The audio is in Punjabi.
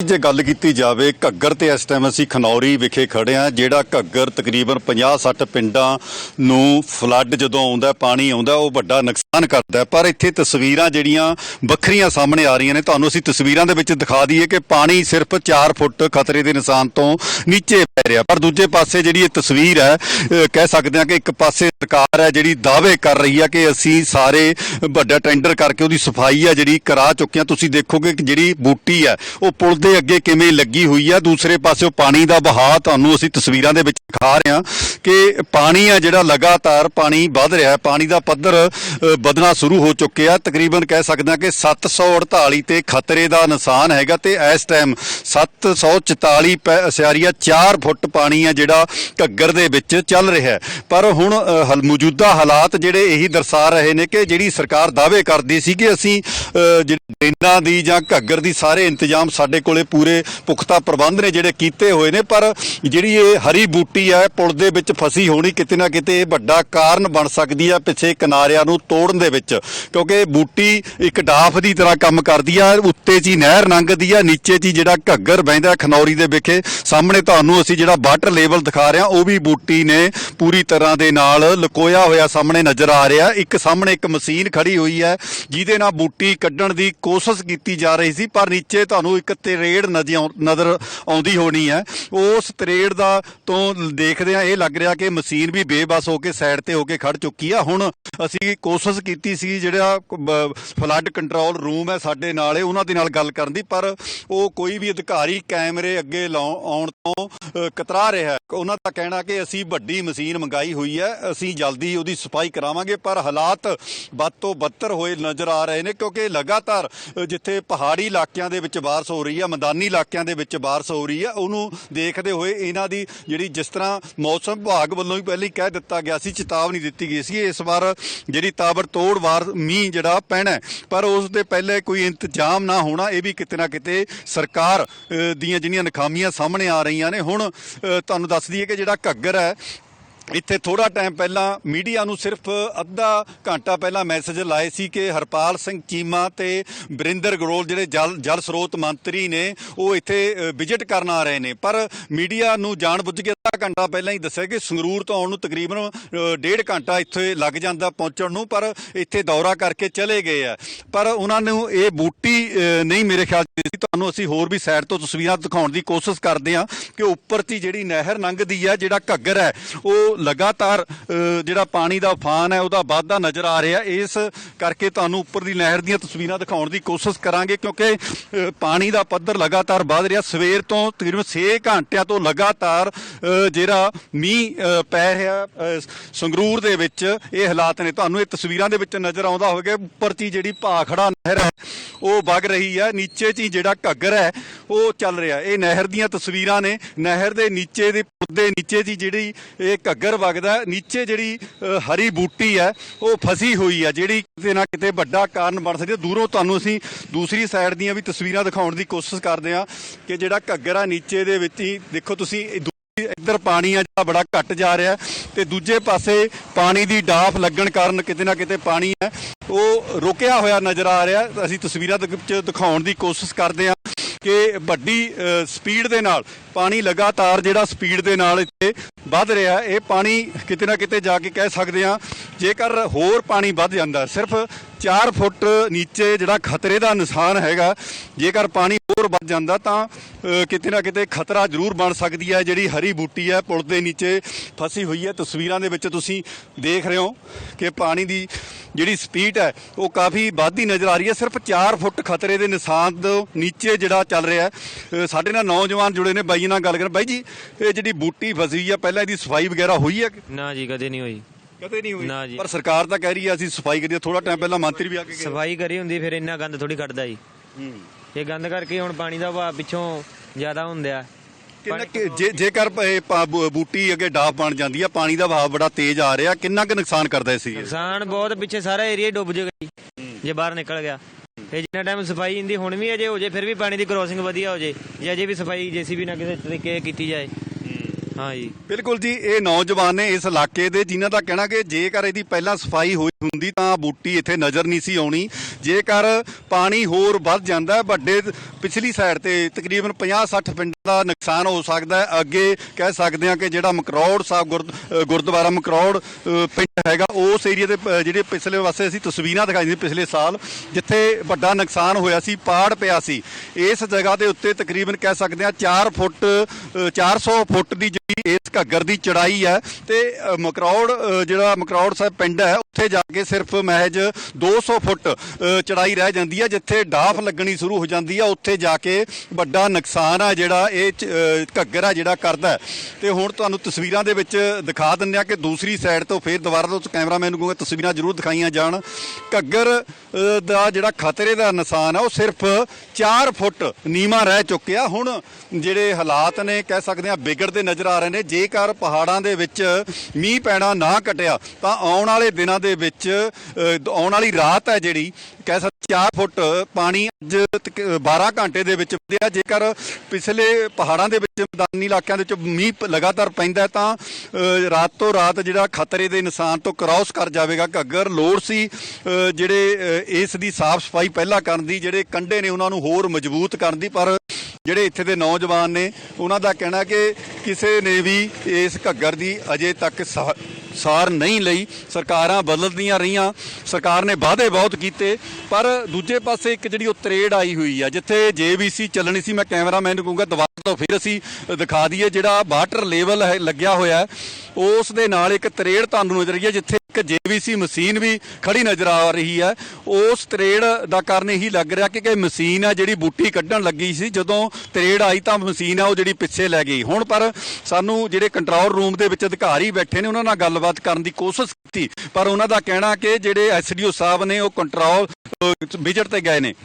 ਜੇ ਗੱਲ ਕੀਤੀ ਜਾਵੇ, ਘੱਗਰ ਤੇ ਇਸ ਟਾਈਮ ਅਸੀਂ ਖਨੌਰੀ ਵਿਖੇ ਖੜੇ ਆ ਜਿਹੜਾ ਘੱਗਰ ਤਕਰੀਬਨ 50-60 ਪਿੰਡਾਂ ਨੂੰ ਫਲੱਡ ਜਦੋਂ ਆਉਂਦਾ, ਪਾਣੀ ਆਉਂਦਾ, ਉਹ ਵੱਡਾ ਨੁਕਸਾਨ ਕਰਦਾ ਪਰ ਇੱਥੇ ਤਸਵੀਰਾਂ ਜਿਹੜੀਆਂ ਵੱਖਰੀਆਂ ਸਾਹਮਣੇ ਆ ਰਹੀਆਂ ਨੇ, ਤੁਹਾਨੂੰ ਅਸੀਂ ਤਸਵੀਰਾਂ ਦੇ ਵਿੱਚ ਦਿਖਾ ਦਈਏ ਕਿ ਪਾਣੀ ਸਿਰਫ 4 ਫੁੱਟ ਖਤਰੇ ਦੇ ਨਿਸ਼ਾਨ ਤੋਂ ਨੀਚੇ ਪੈ ਰਿਹਾ। ਪਰ ਦੂਜੇ ਪਾਸੇ ਜਿਹੜੀ ਇਹ ਤਸਵੀਰ ਹੈ ਕਹਿ ਸਕਦੇ ਹਾਂ ਕਿ ਇੱਕ ਪਾਸੇ ਸਰਕਾਰ ਹੈ ਜਿਹੜੀ ਦਾਅਵੇ ਕਰ ਰਹੀ ਹੈ ਕਿ ਅਸੀਂ ਸਾਰੇ ਵੱਡਾ ਟੈਂਡਰ ਕਰਕੇ ਉਹਦੀ ਸਫ਼ਾਈ ਹੈ ਜਿਹੜੀ ਕਰਾ ਚੁੱਕੇ ਹਾਂ ਤੁਸੀਂ ਦੇਖੋਗੇ ਕਿ ਜਿਹੜੀ ਬੂਟੀ ਹੈ, ਉਹ ਪੁਲ ਦੇ ਅੱਗੇ ਕਿਵੇਂ ਲੱਗੀ ਹੋਈ ਹੈ ਦੂਸਰੇ ਪਾਸੇ ਉਹ ਪਾਣੀ ਦਾ ਬਹਾਅ ਤੁਹਾਨੂੰ ਅਸੀਂ ਤਸਵੀਰਾਂ ਦੇ ਵਿੱਚ ਦਿਖਾ ਰਹੇ ਹਾਂ ਕਿ ਪਾਣੀ ਆ ਜਿਹੜਾ ਲਗਾਤਾਰ ਪਾਣੀ ਵੱਧ ਰਿਹਾ ਹੈ। ਪਾਣੀ ਦਾ ਪੱਧਰ ਵਧਣਾ ਸ਼ੁਰੂ ਹੋ ਚੁੱਕਿਆ ਤਕਰੀਬਨ ਕਹਿ ਸਕਦੇ ਹਾਂ ਕਿ 748 ਤੇ ਖਤਰੇ ਦਾ ਨਿਸ਼ਾਨ ਹੈਗਾ ਤੇ ਇਸ ਟਾਈਮ 744 ਪੈ- ਸਿਆਰੀਆ 4 ਫੁੱਟ ਪਾਣੀ ਆ ਜਿਹੜਾ ਘੱਗਰ ਦੇ ਵਿੱਚ ਚੱਲ ਰਿਹਾ ਹੈ। ਪਰ ਹੁਣ ਹਲ ਮੌਜੂਦਾ ਹਾਲਾਤ ਜਿਹੜੇ ਇਹੀ ਦਰਸਾ ਰਹੇ ਨੇ ਕਿ ਜਿਹੜੀ ਸਰਕਾਰ ਦਾਅਵੇ ਕਰਦੀ ਸੀ ਕਿ ਅਸੀਂ ਅ, ਡਰੇਨਾਂ ਦੀ ਜਾਂ ਘੱਗਰ ਦੀ ਸਾਰੇ ਇੰਤਜ਼ਾਮ ਸਾਡੇ ਕੋਲੇ ਪੂਰੇ ਪੁਖਤਾ ਪ੍ਰਬੰਧ ਨੇ ਜਿਹੜੇ ਕੀਤੇ ਹੋਏ ਨੇ ਪਰ ਜਿਹੜੀ ਇਹ ਹਰੀ ਬੂਟੀ ਹੈ ਪੁਲ ਦੇ ਵਿੱਚ ਫਸੀ ਹੋਣੀ ਕਿਤੇ ਨਾ ਕਿਤੇ ਇਹ ਵੱਡਾ ਕਾਰਨ ਬਣ ਸਕਦੀ ਹੈ ਪਿੱਛੇ ਕਿਨਾਰਿਆਂ ਨੂੰ ਤੋੜਨ ਦੇ ਵਿੱਚ। ਕਿਉਂਕਿ ਬੂਟੀ ਇੱਕ ਡਾਫ ਦੀ ਤਰ੍ਹਾਂ ਕੰਮ ਕਰਦੀ ਆ, ਉੱਤੇ 'ਚ ਹੀ ਨਹਿਰ ਲੰਘਦੀ ਆ, ਨੀਚੇ 'ਚ ਜਿਹੜਾ ਘੱਗਰ ਬਹਿੰਦਾ ਖਨੌਰੀ ਦੇ ਵਿਖੇ। ਸਾਹਮਣੇ ਤੁਹਾਨੂੰ ਅਸੀਂ ਜਿਹੜਾ ਵਾਟਰ ਲੈਵਲ ਦਿਖਾ ਰਹੇ ਹਾਂ, ਉਹ ਵੀ ਬੂਟੀ ਨੇ ਪੂਰੀ ਤਰ੍ਹਾਂ ਦੇ ਨਾਲ ਲੁਕੋਇਆ ਹੋਇਆ ਸਾਹਮਣੇ ਨਜ਼ਰ ਆ ਰਿਹਾ। ਇੱਕ ਸਾਹਮਣੇ ਇੱਕ ਮਸ਼ੀਨ ਖੜੀ ਹੋਈ ਹੈ, ਜਿਹਦੇ ਨਾਲ ਬੂਟੀ ਕੱਢਣ ਦੀ ਕੋਸ਼ਿਸ਼ ਕੀਤੀ ਜਾ ਰਹੀ ਸੀ, ਪਰ ਨੀਚੇ ਤੁਹਾਨੂੰ ਇੱਕ ਤਰੇੜ ਨਜ਼ਰ ਆਉਂਦੀ ਹੋਣੀ ਹੈ। ਉਸ ਤਰੇੜ ਦਾ ਤੋਂ ਦੇਖਦੇ ਆ ਇਹ ਲੱਗ ਰਿਹਾ ਕਿ ਮਸ਼ੀਨ ਵੀ ਬੇਬਸ ਹੋ ਕੇ ਸਾਈਡ ਤੇ ਹੋ ਕੇ ਖੜ ਚੁੱਕੀ ਆ। ਹੁਣ ਅਸੀਂ ਕੋਸ਼ਿਸ਼ ਕੀਤੀ ਸੀ, ਜਿਹੜਾ ਫਲੱਡ ਕੰਟਰੋਲ ਰੂਮ ਹੈ ਸਾਡੇ ਨਾਲ ਉਹਨਾਂ ਦੇ ਨਾਲ ਗੱਲ ਕਰਨ ਦੀ, ਪਰ ਉਹ ਕੋਈ ਵੀ ਅਧਿਕਾਰੀ ਕੈਮਰੇ ਅੱਗੇ ਲਾਉ- ਆਉਣ ਤੋਂ ਕਤਰਾ ਰਿਹਾ ਉਹਨਾਂ ਦਾ ਕਹਿਣਾ ਕਿ ਅਸੀਂ ਵੱਡੀ ਮਸ਼ੀਨ ਮੰਗਾਈ ਹੋਈ ਹੈ, ਅਸੀਂ ਜਲਦੀ ਉਹਦੀ ਸਫ਼ਾਈ ਕਰਾਵਾਂਗੇ, ਪਰ ਹਾਲਾਤ ਵੱਧ ਤੋਂ ਬੱਤਰ ਹੋਏ ਨਜ਼ਰ ਆ ਰਹੇ ਨੇ, ਕਿਉਂਕਿ ਲਗਾਤਾਰ ਜਿੱਥੇ ਪਹਾੜੀ ਇਲਾਕਿਆਂ ਦੇ ਵਿੱਚ ਬਾਰਿਸ਼ ਹੋ ਰਹੀ ਹੈ, ਮੈਦਾਨੀ ਇਲਾਕਿਆਂ ਦੇ ਵਿੱਚ ਬਾਰਿਸ਼ ਹੋ ਰਹੀ ਹੈ, ਉਹਨੂੰ ਦੇਖਦੇ ਹੋਏ ਇਹਨਾਂ ਦੀ ਜਿਹੜੀ ਜਿਸ ਤਰ੍ਹਾਂ ਮੌਸਮ ਵਿਭਾਗ ਵੱਲੋਂ ਵੀ ਪਹਿਲਾਂ ਹੀ ਕਹਿ ਦਿੱਤਾ ਗਿਆ ਸੀ, ਚੇਤਾਵਨੀ ਦਿੱਤੀ ਗਈ ਸੀ, ਇਸ ਵਾਰ ਜਿਹੜੀ ਤਾਬੜਤੋੜ ਵਾਰ ਮੀਂਹ ਜਿਹੜਾ ਪੈਣਾ ਪਰ ਉਸ ਦੇ ਪਹਿਲੇ ਕੋਈ ਇੰਤਜ਼ਾਮ ਨਾ ਹੋਣਾ, ਇਹ ਵੀ ਕਿਤੇ ਨਾ ਕਿਤੇ ਸਰਕਾਰ ਦੀਆਂ ਜਿਹੜੀਆਂ ਨਕਾਮੀਆਂ ਸਾਹਮਣੇ ਆ ਰਹੀਆਂ ਨੇ। ਹੁਣ ਤੁਹਾਨੂੰ ਦੱਸ ਦਈਏ ਕਿ ਜਿਹੜਾ ਘੱਗਰ ਹੈ ਇੱਥੇ ਥੋੜਾ ਟਾਈਮ ਪਹਿਲਾਂ ਮੀਡੀਆ ਨੂੰ ਸਿਰਫ ਅੱਧਾ ਘੰਟਾ ਪਹਿਲਾਂ ਮੈਸੇਜ ਲਾਏ ਸੀ ਕਿ ਹਰਪਾਲ ਸਿੰਘ ਚੀਮਾ ਤੇ ਬਰਿੰਦਰ ਗਰੋਲ ਜਿਹੜੇ ਜਲ ਜਲ ਸਰੋਤ ਮੰਤਰੀ ਨੇ, ਉਹ ਇੱਥੇ ਵਿਜ਼ਿਟ ਕਰਨ ਆ ਰਹੇ ਨੇ। ਪਰ ਮੀਡੀਆ ਨੂੰ ਜਾਣ ਬੁੱਝ ਕੇ ਅੱਧਾ ਘੰਟਾ ਪਹਿਲਾਂ ਹੀ ਦੱਸਿਆ ਕਿ ਸੰਗਰੂਰ ਤੋਂ ਆਉਣ ਨੂੰ ਤਕਰੀਬਨ ਡੇਢ ਘੰਟਾ ਇੱਥੇ ਲੱਗ ਜਾਂਦਾ ਪਹੁੰਚਣ ਨੂੰ, ਪਰ ਇੱਥੇ ਦੌਰਾ ਕਰਕੇ ਚਲੇ ਗਏ ਆ। ਪਰ ਉਹਨਾਂ ਨੂੰ ਇਹ ਬੂਟੀ ਨਹੀਂ ਮੇਰੇ ਖਿਆਲ ਚ ਤੁਹਾਨੂੰ ਅਸੀਂ ਹੋਰ ਵੀ ਸਾਈਡ ਤੋਂ ਤਸਵੀਰਾਂ ਦਿਖਾਉਣ ਦੀ ਕੋਸ਼ਿਸ਼ ਕਰਦੇ ਹਾਂ ਕਿ ਉੱਪਰ ਦੀ ਜਿਹੜੀ ਨਹਿਰ ਲੰਘਦੀ ਹੈ ਜਿਹੜਾ ਘੱਗਰ ਹੈ, ਉਹ ਲਗਾਤਾਰ ਜਿਹੜਾ ਪਾਣੀ ਦਾ ਉਫਾਨ ਹੈ, ਉਹਦਾ ਵਾਧਾ ਨਜ਼ਰ ਆ ਰਿਹਾ। ਇਸ ਕਰਕੇ ਤੁਹਾਨੂੰ ਉੱਪਰ ਦੀ ਨਹਿਰ ਦੀਆਂ ਤਸਵੀਰਾਂ ਦਿਖਾਉਣ ਦੀ ਕੋਸ਼ਿਸ਼ ਕਰਾਂਗੇ, ਕਿਉਂਕਿ ਪਾਣੀ ਦਾ ਪੱਧਰ ਲਗਾਤਾਰ ਵੱਧ ਰਿਹਾ। ਸਵੇਰ ਤੋਂ ਤਕਰੀਬਨ 6 ਘੰਟਿਆਂ ਤੋਂ ਲਗਾਤਾਰ ਜਿਹੜਾ ਮੀਂਹ ਪੈ ਰਿਹਾ ਸੰਗਰੂਰ ਦੇ ਵਿੱਚ ਇਹ ਹਾਲਾਤ ਨੇ। ਤੁਹਾਨੂੰ ਇਹ ਤਸਵੀਰਾਂ ਦੇ ਵਿੱਚ ਨਜ਼ਰ ਆਉਂਦਾ ਹੋਵੇਗਾ। ਉੱਪਰ ਦੀ ਜਿਹੜੀ ਭਾਖੜਾ ਨਹਿਰ ਹੈ, ਉਹ ਵਗ ਰਹੀ ਹੈ ਨੀਚੇ 'ਚ ਹੀ ਜਿਹੜਾ ਘੱਗਰ ਹੈ, ਉਹ ਚੱਲ ਰਿਹਾ। ਇਹ ਨਹਿਰ ਦੀਆਂ ਤਸਵੀਰਾਂ ਨੇ, ਨਹਿਰ ਦੇ ਨੀਚੇ ਦੇ ਪੁੱਦੇ ਨੀਚੇ ਦੀ ਜਿਹੜੀ ਇਹ ਘੱਗਰ ਵਗਦਾ ਨੀਚੇ ਜਿਹੜੀ ਹਰੀ ਬੂਟੀ ਹੈ, ਉਹ ਫਸੀ ਹੋਈ ਹੈ ਜਿਹੜੀ ਕਿਤੇ ਨਾ ਕਿਤੇ ਵੱਡਾ ਕਾਰਨ ਬਣ ਸਕਦੀ ਹੈ ਦੂਰੋਂ ਤੁਹਾਨੂੰ ਅਸੀਂ ਦੂਸਰੀ ਸਾਈਡ ਦੀਆਂ ਵੀ ਤਸਵੀਰਾਂ ਦਿਖਾਉਣ ਦੀ ਕੋਸ਼ਿਸ਼ ਕਰਦੇ ਹਾਂ ਕਿ ਜਿਹੜਾ ਘੱਗਰ ਆ, ਨੀਚੇ ਦੇ ਵਿੱਚ ਹੀ, ਦੇਖੋ ਤੁਸੀਂ ਇੱਧਰ ਪਾਣੀ ਆ ਜਿਹੜਾ ਬੜਾ ਘਟ ਜਾ ਰਿਹਾ ਹੈ ਤੇ ਦੂਜੇ ਪਾਸੇ ਪਾਣੀ ਦੀ ਡਾਫ ਲੱਗਣ ਕਾਰਨ ਕਿਤੇ ਨਾ ਕਿਤੇ ਪਾਣੀ ਹੈ, ਉਹ ਰੁਕਿਆ ਹੋਇਆ ਨਜ਼ਰ ਆ ਰਿਹਾ ਅਸੀਂ ਤਸਵੀਰਾਂ ਦੇ ਵਿੱਚ ਦਿਖਾਉਣ ਦੀ ਕੋਸ਼ਿਸ਼ ਕਰਦੇ ਹਾਂ। ਕਿ ਵੱਡੀ ਸਪੀਡ ਦੇ ਨਾਲ, ਪਾਣੀ ਲਗਾਤਾਰ ਜਿਹੜਾ ਸਪੀਡ ਦੇ ਨਾਲ ਇੱਥੇ ਵੱਧ ਰਿਹਾ, ਇਹ ਪਾਣੀ ਕਿਤੇ ਨਾ ਕਿਤੇ ਜਾ ਕੇ ਕਹਿ ਸਕਦੇ ਹਾਂ, ਜੇਕਰ ਹੋਰ ਪਾਣੀ ਵੱਧ ਜਾਂਦਾ, ਸਿਰਫ 4 ਫੁੱਟ ਨੀਚੇ ਜਿਹੜਾ ਖਤਰੇ ਦਾ ਨਿਸ਼ਾਨ ਹੈਗਾ, ਜੇਕਰ ਪਾਣੀ ਹੋਰ ਵੱਧ ਜਾਂਦਾ ਤਾਂ ਕਿਤੇ ਨਾ ਕਿਤੇ ਖਤਰਾ ਜ਼ਰੂਰ ਬਣ ਸਕਦੀ ਹੈ, ਜਿਹੜੀ ਹਰੀ ਬੂਟੀ ਹੈ, ਪੁਲ ਦੇ ਨੀਚੇ ਫਸੀ ਹੋਈ ਹੈ। ਤਸਵੀਰਾਂ ਦੇ ਵਿੱਚ ਤੁਸੀਂ ਦੇਖ ਰਹੇ ਹੋ ਕਿ ਪਾਣੀ ਦੀ ਜਿਹੜੀ ਸਪੀਡ ਹੈ ਉਹ ਕਾਫੀ ਵੱਧਦੀ ਨਜ਼ਰ ਆ ਰਹੀ ਹੈ। ਸਿਰਫ 4 ਫੁੱਟ ਖਤਰੇ ਦੇ ਨਿਸ਼ਾਨ ਤੋਂ ਨੀਚੇ ਜਿਹੜਾ ਚੱਲ ਰਿਹਾ ਹੈ। ਸਾਡੇ ਨਾਲ ਨੌਜਵਾਨ ਜੁੜੇ ਨੇ ਬਾਈ ਨਾਲ ਗੱਲ ਕਰਨ। ਬਾਈ ਜੀ ਇਹ ਜਿਹੜੀ ਬੂਟੀ ਫਸੀ ਹੈ ਪਹਿਲਾਂ ਇਹਦੀ ਸਫ਼ਾਈ ਵਗੈਰਾ ਹੋਈ ਹੈ? ਨਾ ਜੀ ਕਦੇ ਨਹੀਂ ਹੋਈ। ਕਦੇ ਨਹੀਂ ਹੋਈ? ਨਾ ਜੀ। ਪਰ ਸਰਕਾਰ ਤਾਂ ਕਹਿ ਰਹੀ ਹੈ ਅਸੀਂ ਸਫ਼ਾਈ ਕਰੀਏ। ਥੋੜਾ ਟਾਈਮ ਪਹਿਲਾਂ ਮੰਤਰੀ ਵੀ ਆ ਕੇ ਗਏ। ਸਫ਼ਾਈ ਕਰੀ ਹੁੰਦੀ ਫਿਰ ਇੰਨਾ ਗੰਦ ਥੋੜੀ ਕੱਢਦਾ ਜੀ। ਹੂੰ। ਇਹ ਗੰਦ ਕਰਕੇ ਹੁਣ ਪਾਣੀ ਦਾ ਵਹਾਅ ਪਿੱਛੋਂ ਜ਼ਿਆਦਾ ਹੁੰਦਾ ਕਿੰਨਾ ਕਿ ਜੇ ਜੇਕਰ ਇਹ ਪਾ- ਬੂ- ਬੂਟੀ ਅੱਗੇ ਡਾਫ ਬਣ ਜਾਂਦੀ ਆ ਪਾਣੀ ਦਾ ਵਹਾਅ ਬੜਾ ਤੇਜ਼ ਆ ਰਿਹਾ ਕਿੰਨਾ ਕੁ ਨੁਕਸਾਨ ਕਰਦਾ ਸੀ? ਨੁਕਸਾਨ ਬਹੁਤ ਪਿੱਛੇ ਸਾਰਾ ਏਰੀਆ ਡੁੱਬ ਜਾਏਗਾ ਜੀ ਜੇ ਬਾਹਰ ਨਿਕਲ ਗਿਆ। ਇਹ ਜਿੰਨਾ ਟਾਈਮ ਸਫ਼ਾਈ ਹੁੰਦੀ ਹੁਣ ਵੀ ਅਜੇ ਹੋ ਜੇ ਫਿਰ ਵੀ ਪਾਣੀ ਦੀ ਕ੍ਰੋਸਿੰਗ ਵਧੀਆ ਹੋ ਜੇ ਜੇ ਅਜੇ ਵੀ ਸਫ਼ਾਈ ਜੀਸੀਬੀ ਨਾਲ ਕਿਸੇ ਤਰੀਕੇ ਕੀਤੀ ਜਾਏ। ਹਾਂ ਜੀ। ਬਿਲਕੁਲ ਜੀ ਇਹ ਨੌਜਵਾਨ ਨੇ ਇਸ ਇਲਾਕੇ ਦੇ ਜਿਨ੍ਹਾਂ ਦਾ ਕਹਿਣਾ ਕਿ ਜੇਕਰ ਇਹਦੀ ਪਹਿਲਾਂ ਸਫ਼ਾਈ ਹੋਈ ਹੁੰਦੀ ਤਾਂ ਬੂਟੀ ਇੱਥੇ ਨਜ਼ਰ ਨਹੀਂ ਸੀ ਆਉਣੀ। ਜੇਕਰ ਪਾਣੀ ਹੋਰ ਵੱਧ ਜਾਂਦਾ ਹੈ, ਵੱਡੇ ਪਿਛਲੀ ਸਾਈਡ ਤੇ ਤਕਰੀਬਨ 50-60 ਪਿੰਡਾਂ ਦਾ ਨੁਕਸਾਨ ਹੋ ਸਕਦਾ ਹੈ। ਅੱਗੇ ਕਹਿ ਸਕਦੇ ਹਾਂ ਕਿ ਜਿਹੜਾ ਮਕਰੌੜ ਸਾਹਿਬ ਗੁਰਦ- ਗੁਰਦੁਆਰਾ ਮਕਰੌੜ ਪਿੰਡ ਹੈਗਾ ਉਸ ਏਰੀਆ ਦੇ ਜਿਹੜੇ ਪਿਛਲੇ ਪਾਸੇ ਅਸੀਂ ਤਸਵੀਰਾਂ ਦਿਖਾਈ ਸੀ ਪਿਛਲੇ ਸਾਲ ਜਿੱਥੇ ਵੱਡਾ ਨੁਕਸਾਨ ਹੋਇਆ ਸੀ ਪਾੜ ਪਿਆ ਸੀ। ਇਸ ਜਗ੍ਹਾ ਦੇ ਉੱਤੇ ਤਕਰੀਬਨ ਕਹਿ ਸਕਦੇ ਹਾਂ 4 ਫੁੱਟ ਅ, 400 ਫੁੱਟ ਦੀ ਜਿਹੜੀ ਇਸ ਘੱਗਰ ਦੀ ਚੜਾਈ ਹੈ ਤੇ ਮਕਰੌੜ ਜਿਹੜਾ ਮਕਰੌੜ ਸਾਹਿਬ ਪਿੰਡ ਹੈ ਉੱਥੇ ਜਾ ਕੇ ਸਿਰਫ ਮਹਿਜ 200 ਫੁੱਟ ਚੜਾਈ ਰਹਿ ਜਾਂਦੀ ਹੈ ਜਿੱਥੇ ਡਾਫ ਲੱਗਣੀ ਸ਼ੁਰੂ ਹੋ ਜਾਂਦੀ ਹੈ। ਉੱਥੇ ਜਾ ਕੇ ਵੱਡਾ ਨੁਕਸਾਨ ਆ ਜਿਹੜਾ ਇਹ ਘੱਗਰ ਆ ਜਿਹੜਾ ਕਰਦਾ ਹੈ। ਤੇ ਹੁਣ ਤੁਹਾਨੂੰ ਤਸਵੀਰਾਂ ਦੇ ਵਿੱਚ ਦਿਖਾ ਦਿੰਦੇ ਆ ਕਿ ਦੂਸਰੀ ਸਾਈਡ ਤੋਂ ਫੇਰ ਦੁਬਾਰਾ ਤੋਂ ਕੈਮਰਾਮੈਨ ਨੂੰ ਕਹੂੰਗਾ, ਤਸਵੀਰਾਂ ਜ਼ਰੂਰ ਦਿਖਾਈਆਂ ਜਾਣ। ਘੱਗਰ ਦਾ ਜਿਹੜਾ ਖਤਰੇ ਦਾ ਨਿਸ਼ਾਨ ਆ, ਉਹ ਸਿਰਫ 4 ਫੁੱਟ ਨੀਵਾ ਰਹਿ ਚੁੱਕਿਆ। ਹੁਣ ਜਿਹੜੇ ਹਾਲਾਤ ਨੇ, ਕਹਿ ਸਕਦੇ ਆ ਵਿਗੜਦੇ ਨਜ਼ਰ ਆ ਰਹੇ ਨੇ। ਜੇਕਰ ਪਹਾੜਾਂ ਦੇ ਵਿੱਚ ਮੀਂਹ ਪੈਣਾ ਨਾ ਘਟਿਆ, ਤਾਂ ਆਉਣ ਵਾਲੇ ਦਿਨਾਂ ਦੇ ਵਿੱਚ ਆਉਣ ਵਾਲੀ ਰਾਤ ਹੈ ਜਿਹੜੀ, ਕਹਿ ਸਕਦੇ 4 ਫੁੱਟ ਪਾਣੀ ਅੱਜ ਤਕ- 12 ਘੰਟੇ ਦੇ ਵਿੱਚ ਵਧਿਆ। ਜੇਕਰ ਪਿਛਲੇ ਪਹਾੜਾਂ ਦੇ ਵਿੱਚ, ਮੈਦਾਨੀ ਇਲਾਕਿਆਂ ਦੇ ਵਿੱਚ ਮੀਂਹ ਲਗਾਤਾਰ ਪੈਂਦਾ ਤਾਂ ਰਾਤ ਤੋਂ ਰਾਤ ਜਿਹੜਾ ਖਤਰੇ ਦੇ ਨਿਸ਼ਾਨ ਤੋਂ ਕ੍ਰਾਸ ਕਰ ਜਾਵੇਗਾ ਘੱਗਰ। ਲੋੜ ਸੀ ਜਿਹੜੇ ਇਸ ਦੀ ਸਾਫ਼ ਸਫ਼ਾਈ ਪਹਿਲਾਂ ਕਰਨ ਦੀ, ਜਿਹੜੇ ਕੰਢੇ ਨੇ ਉਹਨਾਂ ਨੂੰ ਹੋਰ ਮਜ਼ਬੂਤ ਕਰਨ ਦੀ, ਪਰ ਜਿਹੜੇ ਇੱਥੇ ਦੇ ਨੌਜਵਾਨ ਨੇ, ਉਹਨਾਂ ਦਾ ਕਹਿਣਾ ਕਿ ਕਿਸੇ ਨੇ ਵੀ ਇਸ ਘੱਗਰ ਦੀ ਅਜੇ ਤੱਕ ਸਾ- ਸਾਰ ਨਹੀਂ ਲਈ, ਸਰਕਾਰਾਂ ਬਦਲਦੀਆਂ ਰਹੀਆਂ, ਸਰਕਾਰ ਨੇ ਵਾਅਦੇ ਬਹੁਤ ਕੀਤੇ, ਪਰ ਦੂਜੇ ਪਾਸੇ ਇੱਕ ਜਿਹੜੀ ਉਹ ਤਰੇੜ ਆਈ ਹੋਈ ਆ, ਜਿੱਥੇ ਜੇਬੀਸੀ ਚੱਲਣੀ ਸੀ, ਮੈਂ ਕੈਮਰਾਮੈਨ ਨੂੰ ਕਹੂੰਗਾ ਦੁਬਾਰਾ ਤੋਂ ਫਿਰ ਅਸੀਂ ਦਿਖਾ ਦਈਏ ਜਿਹੜਾ ਵਾਟਰ ਲੈਵਲ ਹੈ, ਲੱਗਿਆ ਹੋਇਆ, ਉਸ ਦੇ ਨਾਲ ਇੱਕ ਤਰੇੜ ਤੁਹਾਨੂੰ ਨਜ਼ਰ ਆਈ ਹੈ, ਜਿੱਥੇ ਇੱਕ ਜੇਬੀਸੀ ਮਸ਼ੀਨ ਵੀ ਖੜੀ ਨਜ਼ਰ ਆ ਰਹੀ ਹੈ। ਉਸ ਤਰੇੜ ਦਾ ਕਾਰਨ ਇਹੀ ਲੱਗ ਰਿਹਾ ਕਿ ਕਿ ਮਸ਼ੀਨ ਆ ਜਿਹੜੀ ਬੂਟੀ ਕੱਢਣ ਲੱਗੀ ਸੀ, ਜਦੋਂ ਤਰੇੜ ਆਈ ਤਾਂ ਮਸ਼ੀਨ ਆ ਉਹ ਜਿਹੜੀ ਪਿੱਛੇ ਲੈ ਗਈ। ਹੁਣ ਪਰ ਸਾਨੂੰ ਜਿਹੜੇ ਕੰਟਰੋਲ ਰੂਮ ਦੇ ਵਿੱਚ ਅਧਿਕਾਰੀ ਬੈਠੇ ਨੇ, ਉਹਨਾਂ ਨਾਲ ਗੱਲਬਾਤ ਕਰਨ ਦੀ ਕੋਸ਼ਿਸ਼ ਕੀਤੀ। ਪਰ ਉਹਨਾਂ ਦਾ ਕਹਿਣਾ ਕਿ ਜਿਹੜੇ ਐਸਡੀਓ ਸਾਹਿਬ ਨੇ ਉਹ ਕੰਟਰੋਲ ਵਿਜ਼ਿਟ ਤੇ ਗਏ ਨੇ।